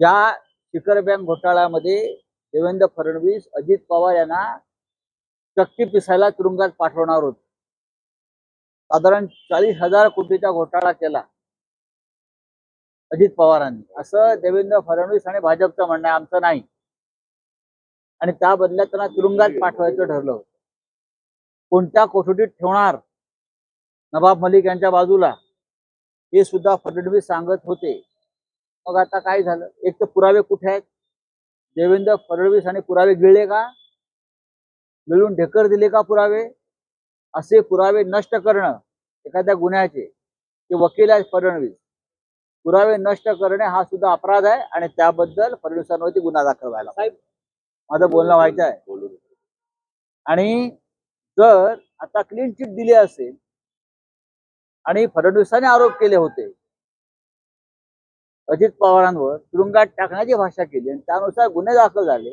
या शिखर बँक घोटाळ्यामध्ये देवेंद्र फडणवीस अजित पवार यांना चक्की पिसायला तुरुंगात पाठवणार होते. साधारण चाळीस हजार कोटीचा घोटाळा केला अजित पवारांनी. असं देवेंद्र फडणवीस आणि भाजपचं म्हणणं आहे. आमचं नाही. आणि त्या बदल्यात त्यांना तुरुंगात पाठवायचं ठरलं होतं. कोणत्या कोठडीत ठेवणार नवाब मलिक यांच्या बाजूला हे सुद्धा फडणवीस सांगत होते. मग आता काय झालं? एक तर पुरावे कुठे आहेत? देवेंद्र फडणवीस आणि पुरावे गिळले का? मिळून ढेकर दिले का पुरावे? असे पुरावे नष्ट करणं एखाद्या गुन्ह्याचे ते वकील आहेत फडणवीस. पुरावे नष्ट करणे हा सुद्धा अपराध आहे आणि त्याबद्दल फडणवीसांवरती गुन्हा दाखल व्हायला माझं बोलणं व्हायचं आहे. आणि जर आता क्लीन चिट दिली असेल आणि फडणवीसांनी आरोप केले होते अजित पवारांवर तुरुंगात टाकण्याची भाषा केली आणि त्यानुसार गुन्हे दाखल झाले.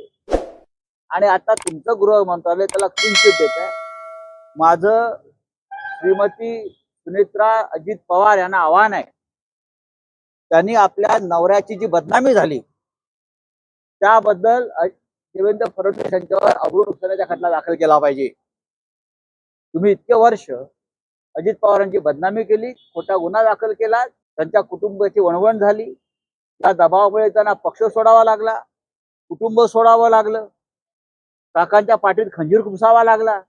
आणि आता तुमचं गृह मंत्रालय त्याला क्लीन देत आहे. माझं श्रीमती सुनेत्रा अजित पवार यांना आव्हान आहे. त्यांनी आपल्या नवऱ्याची जी बदनामी झाली त्याबद्दल देवेंद्र फडणवीस यांच्यावर अब्रू नुकसानाचा खटला दाखल केला पाहिजे. तुम्ही इतके वर्ष अजित पवारांची बदनामी केली खोटा गुन्हा दाखल केला त्यांच्या कुटुंबाची वणवण झाली या दबावामुळे त्यांना पक्ष सोडावा लागला कुटुंब सोडावं लागलं काकांच्या पाठीत खंजीर खुपसावा लागला.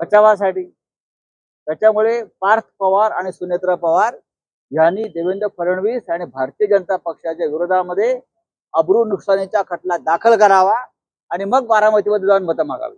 बचावासाठी. त्याच्यामुळे पार्थ पवार आणि सुनेत्रा पवार यांनी देवेंद्र फडणवीस आणि भारतीय जनता पक्षाच्या विरोधामध्ये अब्रू नुकसानीचा खटला दाखल करावा आणि मग बारामतीमध्ये जाऊन मतं मागावी.